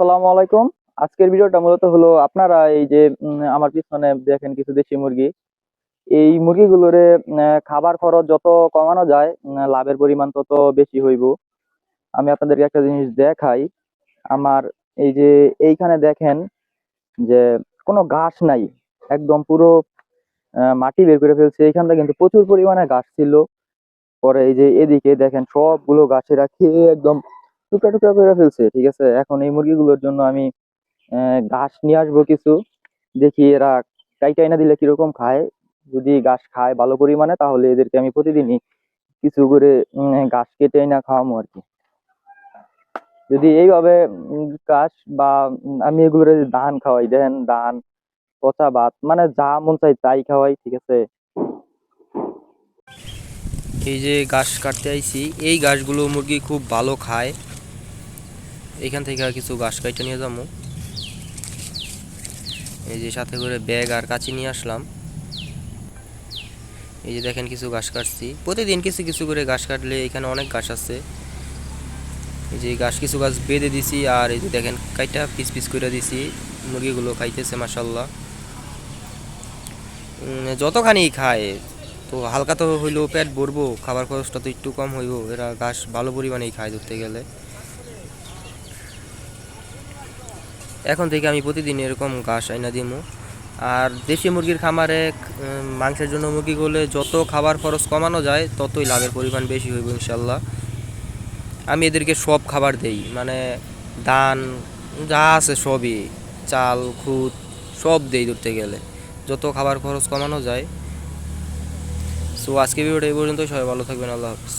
আসসালামু আলাইকুম। আজকের ভিডিওটা মূলত হলো আপনারা এই যে আমার পিছনে দেখেন কিছু দেশি মুরগি। এই মুরগিগুলোরে খাবার খরচ যত কমানো যায় লাভের পরিমাণ তত বেশি হইব। আমি আপনাদেরকে একটা জিনিস দেখাই। আমার এই যে, এইখানে দেখেন যে, কোনো ঘাস নাই। একদম পুরো মাটি বের করে ফেলছে। এইখানটা কিন্তু প্রচুর পরিমাণে ঘাস ছিল। পরে এই যে, এদিকে দেখেন সবগুলো গাছেরা খেয়ে একদম টুকরা টুকরা করে ফেলছে, ঠিক আছে? এখন এই মুরগিগুলোর জন্য আমি ঘাস নিয়ে আসব কিছু। দেখি এরা কাইটাই না দিলে কীরকম খায়। যদি ঘাস খায় ভালো পরিমাণে, তাহলে এদেরকে আমি প্রতিদিনই কিছু করে ঘাস কেটে না খাওয়াবো আর কি। যদি এইভাবে ঘাস বা আমি এগুলোর ধান খাওয়াই দেন ধান, পচা ভাত মানে যা মন চাই তাই খাওয়াই, ঠিক আছে? এই যে ঘাস কাটতে আইছি, এই ঘাসগুলো মুরগি খুব ভালো খায়। এখান থেকে কিছু ঘাস কাইটে নিয়ে যাব। এই যে সাথে করে ব্যাগ আর কাঁচি নিয়ে আসলাম। এই যে দেখেন কিছু ঘাস কাটছি। প্রতিদিন কিছু কিছু করে ঘাস কাটলে এখানে অনেক ঘাস আছে। এই যে ঘাস, কিছু গাছ বেঁধে দিছি আর এই যে দেখেন কাইটা পিস পিস করে দিছি। মুরগিগুলো খাইতেছে মাসাল্লাহ যতখানি খায়, তো হালকা তো হইলেও পেট ভরবো, খাবার খরচটা তো একটু কম হইব। এরা ঘাস ভালো পরিমাণেই খায় ধরতে গেলে। এখন থেকে আমি প্রতিদিন এরকম ঘাস আইনা দিমু। আর দেশি মুরগির খামারে মাংসের জন্য মুরগি করলে যত খাবার খরচ কমানো যায়, ততই লাভের পরিমাণ বেশি হইব ইনশাল্লাহ আমি এদেরকে সব খাবার দেই মানে ধান, যা আছে সবই, চাল, খুদ, সব দেই ধরতে গেলে, যত খাবার খরচ কমানো যায়। সো আজকে ভিডিওটা এই পর্যন্ত সবাই ভালো থাকবেন, আল্লাহ হাফিজ।